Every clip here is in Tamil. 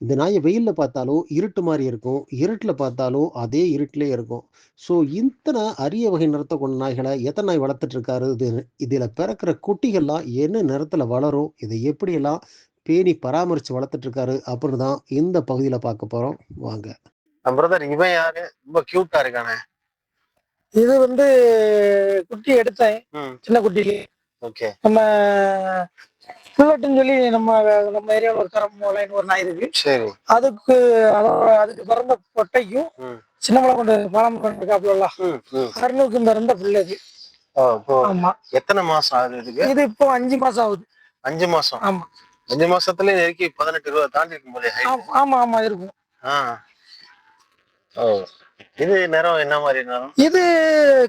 இந்த நாயை வெயில்ல பார்த்தாலும் இருட்டு மாரி இருக்கும். இருட்டுல பார்த்தாலும் அதே இருட்டிலே இருக்கும். ஸோ இத்தன அரிய வகை நிறத்த கொண்ட நாய்கள எத்தன நாய் வளர்த்துட்டு இருக்காரு. இது இதுல பிறக்கிற குட்டிகள்லாம் என்ன நிறத்துல வளரும்? இத எப்படியெல்லாம் பேணி பராமரிச்சு வளர்த்துட்டு இருக்காரு அப்படின்னு தான் இந்த பகுதியில பார்க்க போறோம். வாங்க. பிரதர் இவன் யாரு ரொம்ப கியூட்டா இருக்கானே இது வந்து குட்டி எடுத்தேன் சின்ன குட்டிலே ஓகே நம்ம புல்லட்டுன்னு சொல்லி நம்ம நம்ம ஏரியாவில் ஒரு கரம் லைன் ஒரு நாய் இருக்கு. சரி. அதுக்கு அதுக்கு பிறந்த பொட்டைக்கும் ம். சின்ன மலை கொண்டு பாலம் கொண்டு இருக்காப்புல ம் ம். கருணுக்கு பிறந்த பிள்ளை இது ஓ இப்போ ஆமா. எத்தனை மாசம் ஆகுது இதுக்கு? இது இப்போ அஞ்சு மாசம் ஆகுது. அஞ்சு மாசம்? ஆமா. அஞ்சு மாசத்துல நெருக்கி பதினெட்டு இருபது தாண்டி இருக்கும் போதே. ஆமா, ஆமா இருக்கும். இது நிறம் என்ன மாதிரி நிறம்? இது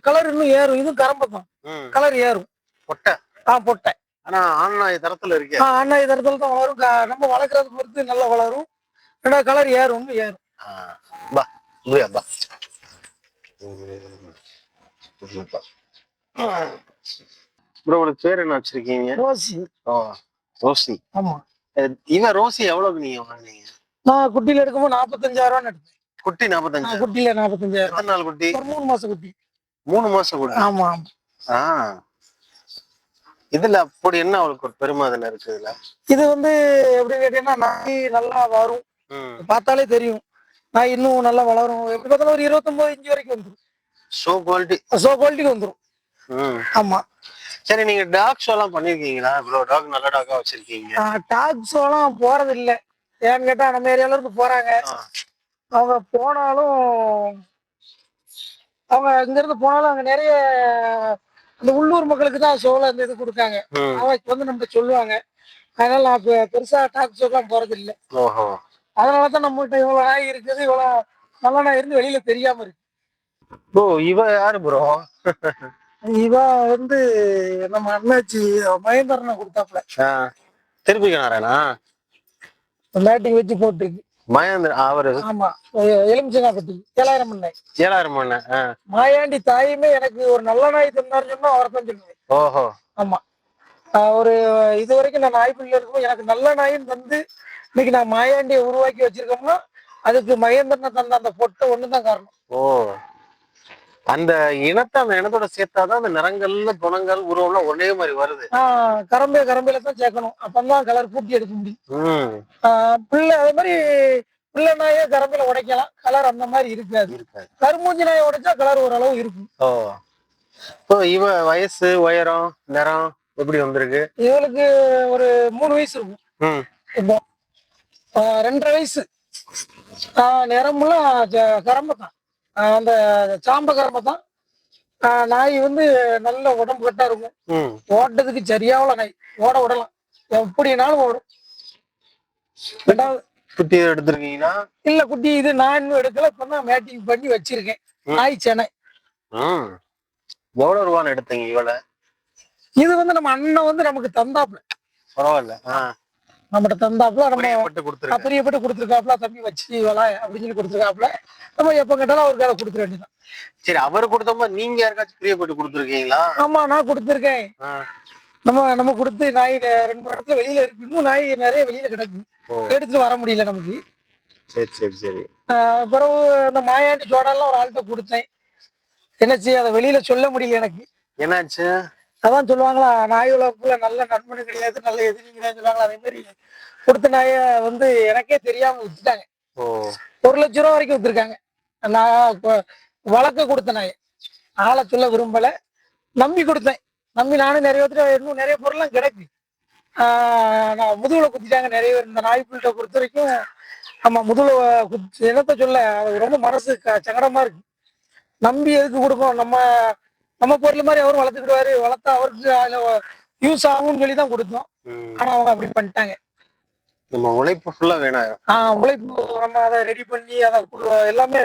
கலர் இன்னும் ஏறும். இது கரம்பை தான். கலர் ஏறும். பொட்டை. ஆ பொட்டை. ஆனா ஆண் நாய் தரத்துல இருக்கே. ஆ அண்ணா இதரத்துல தான் வளரும். நம்ம வளர்க்கறது பொறுத்து நல்லா வளரும். ரெண்டாவது கலர் ஏறும் ஏறும். பா இங்கயா பா ப்ரோ உனக்கு பேர் என்ன வச்சிருக்கீங்க? ரோசி. ஓ ரோசி. ஆமா. இவன் ரோசி எவ்வளவுக்கு நீங்க வாங்குனீங்க? நான் குட்டியில எடுக்கும்போது நாற்பத்தஞ்சாயிரம் ரூபான்னு எடுத்தேன். குட்டி நாற்பத்தஞ்சு குட்டியில நாற்பத்தஞ்சாயிரம் எத்தனை நாள் குட்டி? மூணு மாசம் குட்டி. மூணு மாசம் குட்டி? ஆமா ஆமா. ஆ. இதுல அப்படி என்ன அவளுக்கு ஒரு பெருமை அதுல இருக்கு இதுல? இது வந்து எப்படின்னு கேட்டீங்கன்னா நாய் நல்லா வரும். பார்த்தாலே தெரியும். நாய் இன்னும் நல்லா வளரும். எப்படி பார்த்தாலும் ஒரு இருபத்தொன்பது இன்ச்சு வரைக்கும் வந்துடும் ஷோ குவாலிட்டி ஸோ குவாலிட்டிக்கு வந்துடும் ஆமா. சரி நீங்க டாக் ஷோ எல்லாம் பண்ணிருக்கீங்களா? இவ்வளவு டாக் நல்ல டாக்கா வச்சிருக்கீங்க. டாக் ஷோலாம் போறது இல்ல ஏன்னு கேட்டா நம்ம ஏரியால இருந்து போறாங்க. அவங்க போனாலும் அவங்க இங்க இருந்து போனாலும் அங்க நிறைய அந்த உள்ளூர் மக்களுக்கு தான் ஷோல இந்த இது கொடுக்காங்க. அவங்க வந்து நம்ம சொல்லுவாங்க. அதனால நான் பெருசா டாக் ஷோக்கெல்லாம் போறது இல்ல ஓஹோ. அதனால தான் நம்மகிட்ட இவ்வளவு நாய் இருக்குது இவ்வளவு நல்ல நாய் இருந்து வெளியில தெரியாம இருக்கு. ப்ரோ இவ யாரு ப்ரோ இவ வந்து நம்ம அண்ணாச்சி மகேந்திரனை கொடுத்தாப்புல. திருப்பி நாராயணா மேட்டிங் வச்சு போட்டுருக்கு. மகேந்திர அவரு. ஆமா. எலுமிச்சங்காப்பட்டி ஏழாயிரம் பண்ணை. ஏழாயிரம் பண்ண மாயாண்டி தாயுமே எனக்கு ஒரு நல்ல நாய் தந்தாருன்னு சொன்னா அவரை தான் சொல்லுவேன். ஓஹோ. ஆமா. ஒரு இது வரைக்கும் நான் நாய் பிள்ளை இருக்கும் எனக்கு நல்ல நாயும் தந்து இன்னைக்கு நான் மாயாண்டியை உருவாக்கி வச்சிருக்கோம்னா அதுக்கு மகேந்திரனை தந்த அந்த பொட்டை ஒண்ணுதான் காரணம். ஓ. அந்த இனத்தை அந்த இனத்தோட சேர்த்தாதான் அந்த நிறங்கள்ல குணங்கள் உருவம்லாம் ஒரே மாதிரி வருது. கரம்பே கரம்பையில தான் சேர்க்கணும். அப்பதான் கலர் பூட்டி எடுக்க முடியும். பிள்ளை அதே மாதிரி பிள்ளை நாயே கரம்பையில உடைக்கலாம். கலர் அந்த மாதிரி இருக்காது. கருமூஞ்சி நாயை உடைச்சா கலர் ஓரளவு இருக்கும். ஓ. இப்போ இவ வயசு உயரம் நிறம் எப்படி வந்திருக்கு? இவளுக்கு ஒரு மூணு வயசு இருக்கும். இப்போ ரெண்டரை வயசு. நிறமெல்லாம் கரம்பை தான் அந்த சாம்ப கரம்பை தான் நாய் வந்து நல்ல உடம்பு கட்டா இருக்கும். ஓட்டத்துக்கு சரியாவல நாய். ஓட விடலாம். எப்படினாலும் ஓடும். ரெண்டாவது குட்டி எடுத்திருக்கீங்கன்னா இல்ல குட்டி இது நான் இன்னும் எடுக்கல. இப்ப தான் மேட்டிங் பண்ணி வச்சிருக்கேன். நாய் சென்னை எவ்வளவு ரூபான்னு எடுத்தீங்க இவளை? இது வந்து நம்ம அண்ணன் வந்து நமக்கு தந்தாப்புல. பரவாயில்ல. நம்மகிட்ட தந்தாப்புல நம்ம பிரியப்பட்டு கொடுத்துருக்காப்புல தம்பி வச்சு வள அப்படின்னு சொல்லி கொடுத்துருக்காப்புல. நம்ம எப்ப கேட்டாலும் அவருக்கு அதை கொடுத்துட வேண்டியதான் சரி அவர் கொடுத்தப்ப நீங்க யாருக்காச்சும் பிரியப்பட்டு கொடுத்துருக்கீங்களா? ஆமா நான் கொடுத்துருக்கேன். நம்ம நம்ம கொடுத்து நாய் ரெண்டு இடத்துல வெளியில இருக்கு. இன்னும் நாய் நிறைய வெளியில கிடக்கு. எடுத்துட்டு வர முடியல நமக்கு. சரி சரி சரி. பிறகு அந்த மாயாண்டி ஜோடாலாம் ஒரு ஆள்கிட்ட கொடுத்தேன். என்ன செய்ய அதை வெளியில சொல்ல முடியல எனக்கு. என்னாச்சு? அதான் சொல்லுவாங்களா நாய் வளர்ப்புல நல்ல நண்பனு கிடையாது நல்ல எதிரி கிடையாது சொல்லுவாங்களா? அதே மாதிரி கொடுத்த நாயை வந்து எனக்கே தெரியாம வித்துட்டாங்க ஒரு லட்ச ரூபா வரைக்கும் வித்துருக்காங்க. நான் வளர்க்க கொடுத்த நாயை. ஆளை சொல்ல விரும்பல. நம்பி கொடுத்தேன். நம்பி நானும் நிறைய பேர்த்துல இன்னும் நிறைய பொருள்லாம் கிடக்கு. ஆஹ் நான் முதுகுல குத்திட்டாங்க நிறைய பேர். இந்த நாய்ப்புள்கிட்ட பொறுத்த வரைக்கும் ஆமா முதுகுல குத்தி என்னத்த சொல்ல ரொம்ப மனசு சங்கடமா இருக்கு. நம்பி எதுக்கு கொடுப்போம் நம்ம நம்ம பொருள் மாதிரி அவரும் வளர்த்துக்கிடுவாரு வளர்த்தா அவருக்கு அதுல யூஸ் ஆகும்னு சொல்லி தான் கொடுத்தோம். ஆனா அவங்க அப்படி பண்ணிட்டாங்க. நம்ம உழைப்பு ஃபுல்லா வேணாம். ஆஹ் உழைப்பு நம்ம அதை ரெடி பண்ணி அதை எல்லாமே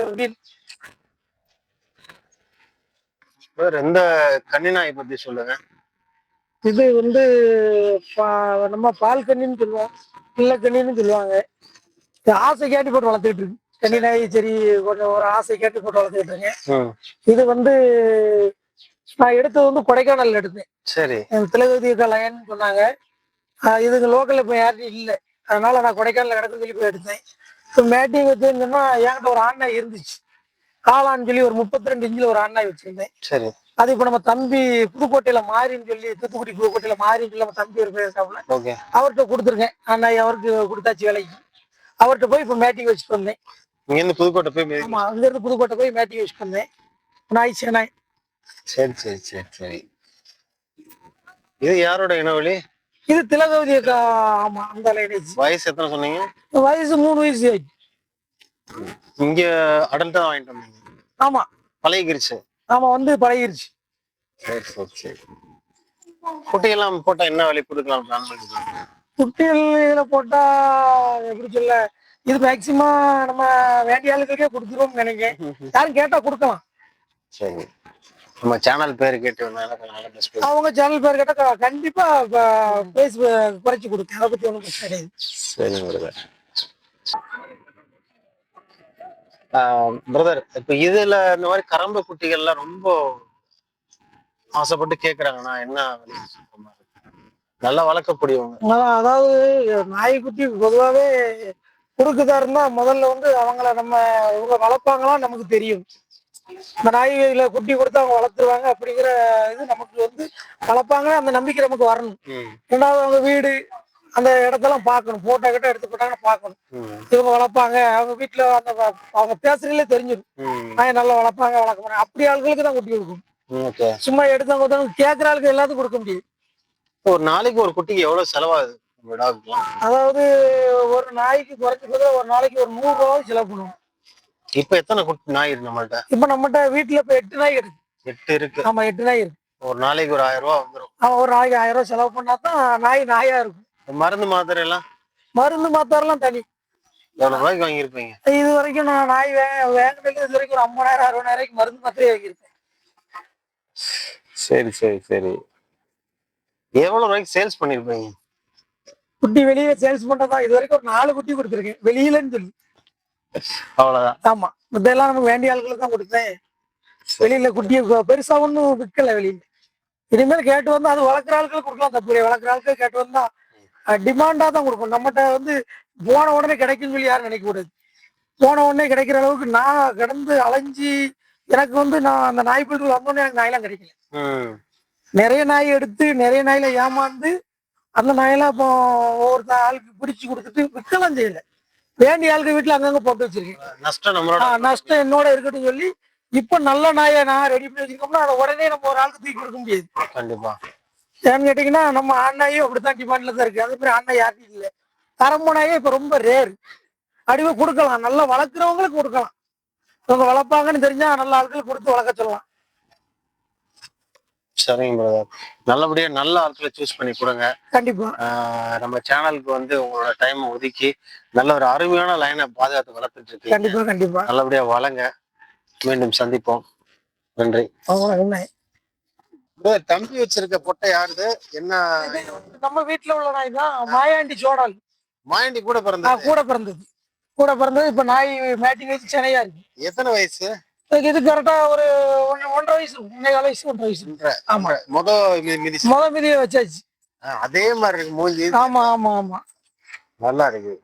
எந்த கன்னிநாயை பத்தி சொல்லுங்க? இது வந்து நம்ம பால் கண்ணின்னு சொல்லுவோம் பிள்ளை கண்ணின்னு சொல்லுவாங்க ஆசை கேட்டு போட்டு வளர்த்துக்கிட்டு இருக்கு. நாய் சரி கொஞ்சம் ஒரு ஆசை கேட்டு போட்டு வளர்த்துக்கிட்டு இருக்கேன். இது வந்து நான் எடுத்தது வந்து கொடைக்கானல் எடுத்தேன். சரி. திலகவதி லயன்னு சொன்னாங்க. ஆஹ் இதுங்க லோக்கல்ல இப்போ யாரும் இல்லை. அதனால நான் கொடைக்கானல கிடக்குன்னு சொல்லி போய் எடுத்தேன். இப்போ மேட்டிங் வச்சிருந்தோம்னா என்கிட்ட ஒரு ஆண்ணாய் இருந்துச்சு. காளான்னு சொல்லி ஒரு முப்பத்தி ரெண்டு இன்ச்சில் ஒரு ஆண்ணாய் வச்சிருந்தேன். சரி. அது இப்போ நம்ம தம்பி புதுக்கோட்டையில மாறின்னு சொல்லி தூத்துக்குடி புதுக்கோட்டையில மாறின்னு சொல்லி நம்ம தம்பி ஒரு பேசாமல அவர்கிட்ட கொடுத்துருக்கேன். ஆண்ணாய் அவருக்கு கொடுத்தாச்சு வேலைக்கு. அவர்கிட்ட போய் இப்போ மேட்டிங் வச்சுட்டு வந்தேன். இங்க இருந்து புதுக்கோட்டை போய் மேய்க்க- ஆமா அங்கிருந்து புதுக்கோட்டை போய் மேட்டிங் வச்சுட்டு வந்தேன். நாய் சேனாய் சரி சரி சரி சரி. இது யாரோட இனவழி இது திலகவதி அக்கா ஆமா அந்த லைனேஜ் வயசு எத்தனை சொன்னீங்க? வயசு மூணு வயசு ஆச்சு இங்க அடல்ட்டா வாங்கிட்டு வந்தீங்க. ஆமா. பழகிருச்சு. ஆமா வந்து பழகிருச்சு. சரி சரி சரி. குட்டியெல்லாம் போட்டா என்ன விலை கொடுக்கலாம் பிளான் பண்ணிருக்கீங்க? குட்டிகள் இதுல போட்டா எப்படி சொல்ல இது மேக்சிமம் நம்ம வேண்டிய ஆளுகளுக்கே கொடுத்துருவோம்னு நினைக்கிறேன். யாரும் கேட்டா கொடுக்கலாம். சரி. நம்ம சேனல் பேர் கேட்டு அவங்க சேனல் பேர் கேட்டா கண்டிப்பா பேஸ் குறைச்சி கொடுப்பேன். அதை பத்தி ஒன்றும் பிரச்சனை கிடையாது சரி பிரதர் பிரதர் இப்ப இதுல இந்த மாதிரி கரம்பு குட்டிகள்லாம் ரொம்ப ஆசைப்பட்டு கேக்குறாங்கன்னா என்ன? நல்லா வளர்க்கக்கூடியவங்க. அதாவது நாய்க்குட்டி பொதுவாகவே கொடுக்குதா இருந்தா முதல்ல வந்து அவங்கள நம்ம இவங்க வளர்ப்பாங்களா நமக்கு தெரியும். இந்த நாய்களை குட்டி கொடுத்து அவங்க வளர்த்துருவாங்க அப்படிங்கிற இது நமக்கு வந்து வளர்ப்பாங்க அந்த நம்பிக்கை நமக்கு வரணும். ரெண்டாவது அவங்க வீடு அந்த இடத்தெல்லாம் பார்க்கணும். போட்டோ கிட்ட எடுத்து போட்டாங்கன்னா பார்க்கணும். இவங்க வளர்ப்பாங்க. அவங்க வீட்டுல அந்த அவங்க பேசுறதுல தெரிஞ்சிடும். நாய் நல்லா வளர்ப்பாங்க வளர்க்க போறாங்க. அப்படி ஆளுகளுக்கு தான் குட்டி கொடுக்கும் சும்மா எடுத்தவங்க ஒருத்தவங்க கேட்குற ஆளுக்கு எல்லாத்துக்கும் கொடுக்க முடியாது. ஒரு நாளைக்கு ஒரு குட்டிக்கு எவ்வளவு செலவாகுது? அதாவது ஒரு நாய்க்கு குறைஞ்ச போது ஒரு நாளைக்கு ஒரு நூறு ரூபாய் செலவு பண்ணுவோம். இப்ப எத்தனை குட்டி நாய் இருக்கு நம்மள்ட்ட? இப்ப நம்மகிட்ட வீட்டுல இப்ப எட்டு நாய் இருக்கு எட்டு இருக்கு. ஆமா எட்டு நாய் இருக்கு ஒரு நாளைக்கு ஒரு ஆயிரம் ரூபாய் வந்துரும். அவன் ஒரு நாளைக்கு ஆயிரம் ரூபாய் செலவு பண்ணா தான் நாய் நாயா இருக்கும். மருந்து மாத்திரை எல்லாம்? மருந்து மாத்தாரெல்லாம் தனி. எவ்வளவு ரூபாய்க்கு வாங்கியிருப்பீங்க? இது வரைக்கும் நான் நாய் வே வேங்கினது இது வரைக்கும் ஒரு ஐம்பதாயிரம் அறுபதாயிரம் மருந்து மாத்திரை வாங்கியிருக்கேன் சரி சரி சரி. எவ்வளவு ரூபாய்க்கு சேல்ஸ் பண்ணிருப்பீங்க குட்டி வெளியே சேல்ஸ் பண்றதா இது வரைக்கும் ஒரு நாலு குட்டி கொடுத்துருக்கேன். வெளியிலன்னு சொல்லி. அவ்வளவுதான். ஆமா. இதெல்லாம் நமக்கு வேண்டிய ஆளுகளுக்கு தான் கொடுத்தேன். வெளியில குட்டியை பெருசா ஒன்றும் விற்கல வெளியில. இனிமேல் கேட்டு வந்து அது வளர்க்குற ஆட்களுக்கு கொடுக்கலாம் தப்பு வளர்க்குற ஆட்கள் கேட்டு வந்தா டிமாண்டா தான் கொடுக்கும் நம்மகிட்ட வந்து போன உடனே கிடைக்கும்னு சொல்லி யாரும் நினைக்க கூடாது. போன உடனே கிடைக்கிற அளவுக்கு நான் கடந்து அலைஞ்சு எனக்கு வந்து நான் அந்த நாய் போயிட்டு வந்தோடனே எனக்கு நாயெல்லாம் கிடைக்கல. நிறைய நாய் எடுத்து நிறைய நாயில ஏமாந்து அந்த நாயெல்லாம் இப்போ ஒவ்வொரு ஆளுக்கு பிடிச்சு கொடுத்துட்டு விற்கலாம் செய்யல. வேண்டிய ஆளுக்கு வீட்டுல அங்கங்க போட்டு வச்சிருக்கேன். நஷ்டம் நம்மளோட. நஷ்டம் என்னோட இருக்கட்டும் சொல்லி இப்ப நல்ல நாயை நான் ரெடி பண்ணி வச்சிருக்கோம்னா அதை உடனே நம்ம ஒரு ஆளுக்கு தூக்கி கொடுக்க முடியாது. கண்டிப்பா. ஏன்னு கேட்டீங்கன்னா நம்ம ஆண்நாயும் அப்படித்தான் டிமாண்ட்ல தான் இருக்கு. அதே மாதிரி ஆண்ணா யார்ட்டும் இல்லை. தரம்பு நாயே இப்ப ரொம்ப ரேர் அப்படியே கொடுக்கலாம். நல்லா வளர்க்குறவங்களுக்கு கொடுக்கலாம். இவங்க வளர்ப்பாங்கன்னு தெரிஞ்சா நல்ல ஆட்களுக்கு கொடுத்து வளர்க்க சொல்லலாம். சரிங்க பிரதர் நல்லபடியா நல்ல ஆட்களை சூஸ் பண்ணி கொடுங்க. கண்டிப்பா. நம்ம சேனலுக்கு வந்து உங்களோட டைம் ஒதுக்கி நல்ல ஒரு அருமையான லைனை பாதுகாத்து வளர்த்துட்டு இருக்கீங்க. கண்டிப்பா கண்டிப்பா. நல்லபடியா வளங்க மீண்டும் சந்திப்போம். நன்றி. தம்பி வச்சிருக்க பொட்டை யாருது? என்ன? நம்ம வீட்டுல உள்ள நாய் தான் மாயாண்டி சோடால் மாயண்டி கூட பிறந்தது. கூட பிறந்தது. கூட பிறந்தது இப்ப நாய் மேட்டிங் வச்சு சென்னையா இருக்கு. எத்தனை வயசு? இது கரெக்டா ஒரு ஒன்றரை வயசு இருக்கும் ஒன்றே கால வயசு. ஒன்றரை வயசு. ஒன்றரை. ஆமா. முத மிதி முத. மிதியை வச்சாச்சு. ஆஹ் அதே மாதிரி இருக்கு. மூஞ்சி ஆமா ஆமா ஆமா. நல்லா இருக்கு.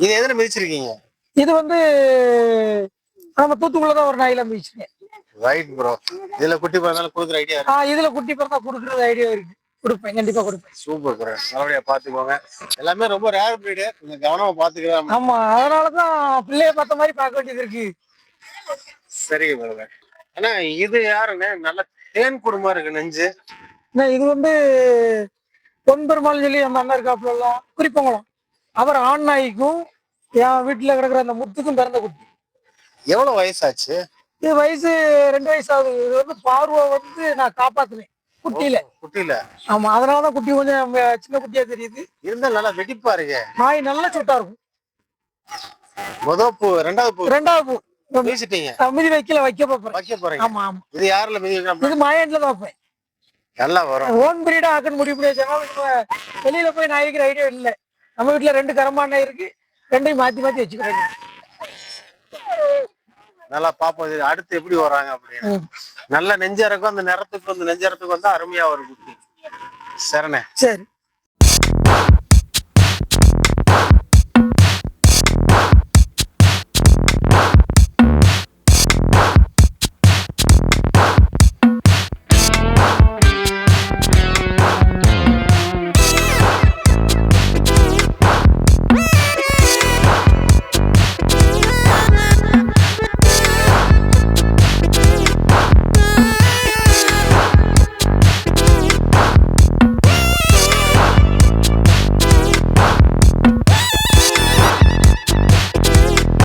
இது எதுல மிதிச்சிருக்கீங்க? இது வந்து நம்ம தூத்துக்குள்ளதான் ஒரு நாயில மிதிச்சிருக்கேன். ரைட் ப்ரோ இதுல குட்டி பிறந்தாலும் கொடுக்குற ஐடியா ஆ இதுல குட்டி பிறந்தா கொடுக்கறது ஐடியா இருக்கு. கொடுப்பேன் கண்டிப்பா கொடுப்பேன். சூப்பர் ப்ரோ நல்லபடியா பாத்துக்கோங்க எல்லாமே ரொம்ப ரேர் பிரீடு கொஞ்சம் கவனமா பாத்துக்கலாம் ஆமா அதனாலதான் பிள்ளைய பார்த்த மாதிரி பார்க்க வேண்டியது இருக்கு. சரிங்க பிரதர். ஆனா இது யாருன்னு நல்ல தேன் குடும்பம் இருக்கு நெஞ்சு. என்ன, இது வந்து பொன் பெருமாள் சொல்லி அந்த அண்ணன் இருக்காப்புல எல்லாம் குறிப்பங்குளம். அவர் ஆண் நாய்க்கும் என் வீட்டுல கிடக்குற அந்த முத்துக்கும் பிறந்த குட்டி. எவ்வளவு வயசாச்சு? இது வயசு ரெண்டு வயசு ஆகுது இது வந்து பார்வை வந்து நான் காப்பாத்தினேன் குட்டியில. குட்டியில. ஆமா அதனாலதான் குட்டி கொஞ்சம் அஹ், சின்ன குட்டியா தெரியுது. இருந்தாலும் நல்லா வெடிப்பா இருக்கு. நாய் நல்லா சுட்டா இருக்கும். முத பூ ரெண்டாவது பூ. ரெண்டாவது பூ. பேசிட்டீங்க. மிதி வைக்கல வைக்க போறேன். வைக்க ஆமா ஆமா. இது யாருல மிதி வைக்கலாம் இது வைப்பேன் நல்லா வரும். ஓன் பிரீடா ஆக்கன்னு முடிவு பண்ணி வச்சாலும் நம்ம வெளியில போய் நாய் வைக்கிற ஐடியா இல்ல. நம்ம வீட்டுல ரெண்டு கரமான இருக்கு. ரெண்டையும் மாத்தி மாத்தி வச்சுக்கிறேன். நல்லா பாப்போம். இது அடுத்து எப்படி வராங்க அப்படின்னு. நல்ல நெஞ்சரக்கம் அந்த நிறத்துக்கு வந்து நெஞ்சரத்துக்கு வந்து அருமையா ஒரு குட்டி. சரணே. சரி.